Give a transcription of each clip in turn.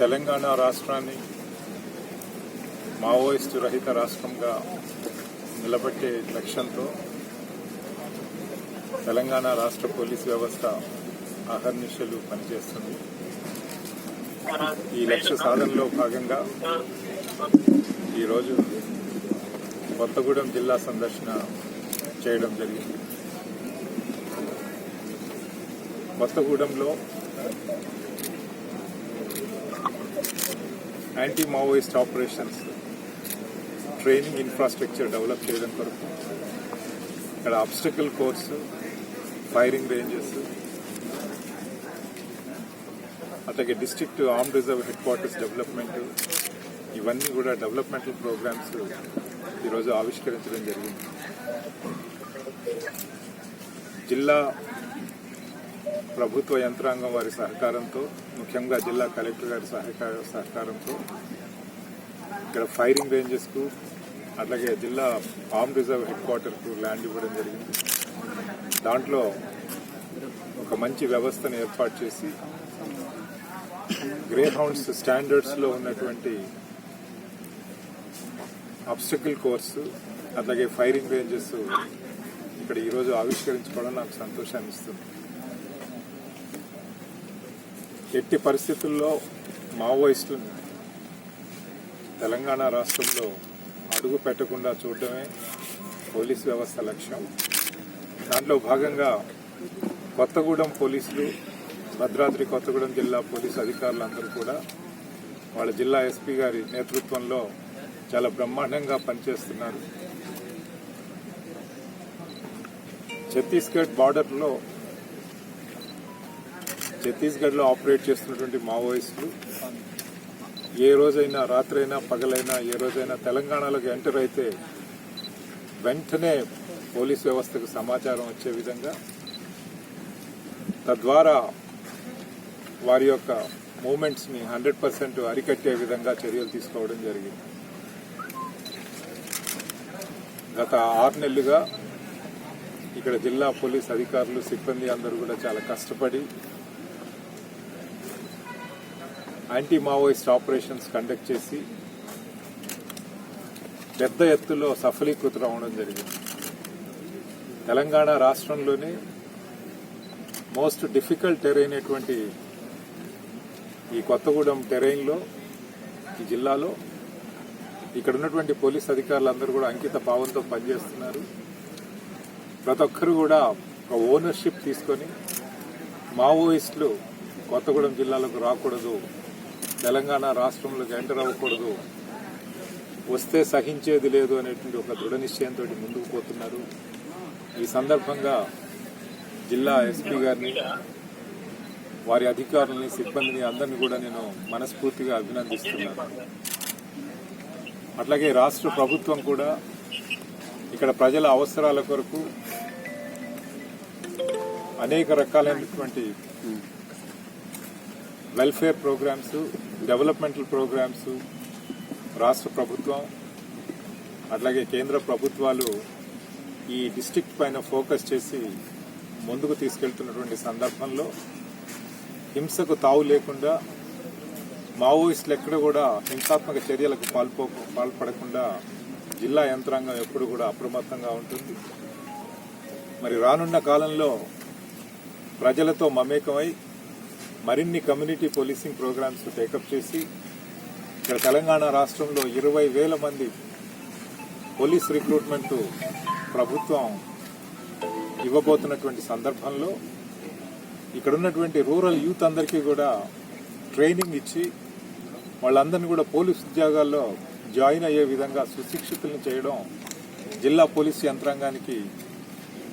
తెలంగాణ రాష్ట్రాన్ని మావోయిస్టు రహిత రాష్ట్రంగా నిలబెట్టే లక్ష్యంతో తెలంగాణ రాష్ట్ర పోలీస్ వ్యవస్థ అహర్నిశలు పనిచేస్తుంది. ఈ లక్ష్య సాధనలో భాగంగా ఈరోజు కొత్తగూడెం జిల్లా సందర్శన చేయడం జరిగింది. కొత్తగూడెంలో anti Maoist operations training infrastructure develop చేయడం కొరకు. ఇక్కడ అబ్స్టకల్ కోర్సు ఫైరింగ్ రేంజెస్ అట్లాగే district arm reserve headquarters development ఇవన్నీ కూడా డెవలప్మెంటల్ ప్రోగ్రామ్స్ ఈరోజు ఆవిష్కరించడం జరిగింది. జిల్లా ప్రభుత్వ యంత్రాంగం వారి సహకారంతో ముఖ్యంగా జిల్లా కలెక్టర్ గారి సహకార సహకారంతో ఇక్కడ ఫైరింగ్ రేంజెస్కు అట్లాగే జిల్లా ఆర్మ్ రిజర్వ్ హెడ్ క్వార్టర్కు ల్యాండ్ ఇవ్వడం జరిగింది. దాంట్లో ఒక మంచి వ్యవస్థను ఏర్పాటు చేసి గ్రే హౌండ్స్ స్టాండర్డ్స్లో ఉన్నటువంటి అబ్స్టకిల్ కోర్సు అట్లాగే ఫైరింగ్ రేంజెస్ ఇక్కడ ఈరోజు ఆవిష్కరించుకోవడం నాకు సంతోషాన్ని ఇస్తుంది ఎట్టి పరిస్థితుల్లో మావోయిస్టులను తెలంగాణ రాష్ట్రంలో అడుగు పెట్టకుండా చూడడమే పోలీస్ వ్యవస్థ లక్ష్యం. దాంట్లో భాగంగా కొత్తగూడెం పోలీసులు భద్రాద్రి కొత్తగూడెం జిల్లా పోలీసు అధికారులందరూ కూడా వాళ్ళ జిల్లా ఎస్పీ గారి నేతృత్వంలో చాలా బ్రహ్మాండంగా పనిచేస్తున్నారు. ఛత్తీస్గఢ్ బార్డర్లో ఛత్తీస్గఢ్లో ఆపరేట్ చేస్తున్నటువంటి మావోయిస్టులు ఏ రోజైనా రాత్రైనా పగలైనా ఏ రోజైనా తెలంగాణలోకి ఎంటర్ అయితే వెంటనే పోలీస్ వ్యవస్థకు సమాచారం వచ్చే విధంగా తద్వారా వారి యొక్క మూమెంట్స్ని హండ్రెడ్ పర్సెంట్ అరికట్టే విధంగా చర్యలు తీసుకోవడం జరిగింది. గత ఆరు నెలలుగా ఇక్కడ జిల్లా పోలీస్ అధికారులు సిబ్బంది అందరూ కూడా చాలా కష్టపడి యాంటీ మావోయిస్ట్ ఆపరేషన్స్ కండక్ట్ చేసి పెద్ద ఎత్తులో సఫలీకృతం అవడం జరిగింది. తెలంగాణ రాష్ట్రంలోనే మోస్ట్ డిఫికల్ట్ టెరైన్ అయినటువంటి ఈ కొత్తగూడెం టెరైన్లో ఈ జిల్లాలో ఇక్కడ ఉన్నటువంటి పోలీస్ అధికారులందరూ కూడా అంకిత భావంతో పనిచేస్తున్నారు. ప్రతి ఒక్కరు కూడా ఒక ఓనర్షిప్ తీసుకొని మావోయిస్టులు కొత్తగూడెం జిల్లాలోకి రాకూడదు తెలంగాణ రాష్ట్రంలోకి ఎంటర్ అవ్వకూడదు వస్తే సహించేది లేదు అనేటువంటి ఒక దృఢ నిశ్చయంతో ముందుకు పోతున్నారు. ఈ సందర్భంగా జిల్లా ఎస్పీ గారిని వారి అధికారులని సిబ్బందిని అందరినీ కూడా నేను మనస్ఫూర్తిగా అభినందిస్తున్నాను. అట్లాగే రాష్ట్ర ప్రభుత్వం కూడా ఇక్కడ ప్రజల అవసరాల కొరకు అనేక రకాలైనటువంటి వెల్ఫేర్ ప్రోగ్రామ్స్ డెవలప్మెంటల్ ప్రోగ్రామ్స్ రాష్ట్ర ప్రభుత్వం అట్లాగే కేంద్ర ప్రభుత్వాలు ఈ డిస్టిక్ట్ పైన ఫోకస్ చేసి ముందుకు తీసుకెళ్తున్నటువంటి సందర్భంలో హింసకు తావు లేకుండా మావోయిస్టులు ఎక్కడ కూడా హింసాత్మక చర్యలకు పాల్పో పాల్పడకుండా జిల్లా యంత్రాంగం ఎప్పుడు కూడా అప్రమత్తంగా ఉంటుంది. మరి రానున్న కాలంలో ప్రజలతో మమేకమై మరిన్ని కమ్యూనిటీ పోలీసింగ్ ప్రోగ్రామ్స్ టేకప్ చేసి ఇక్కడ తెలంగాణ రాష్ట్రంలో ఇరవై వేల మంది పోలీస్ రిక్రూట్మెంట్ ప్రభుత్వం ఇవ్వబోతున్నటువంటి సందర్భంలో ఇక్కడ ఉన్నటువంటి రూరల్ యూత్ అందరికీ కూడా ట్రైనింగ్ ఇచ్చి వాళ్ళందరినీ కూడా పోలీస్ ఉద్యోగాల్లో జాయిన్ అయ్యే విధంగా సుశిక్షితులను చేయడం జిల్లా పోలీసు యంత్రాంగానికి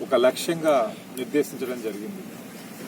ఒక లక్ష్యంగా నిర్దేశించడం జరిగింది.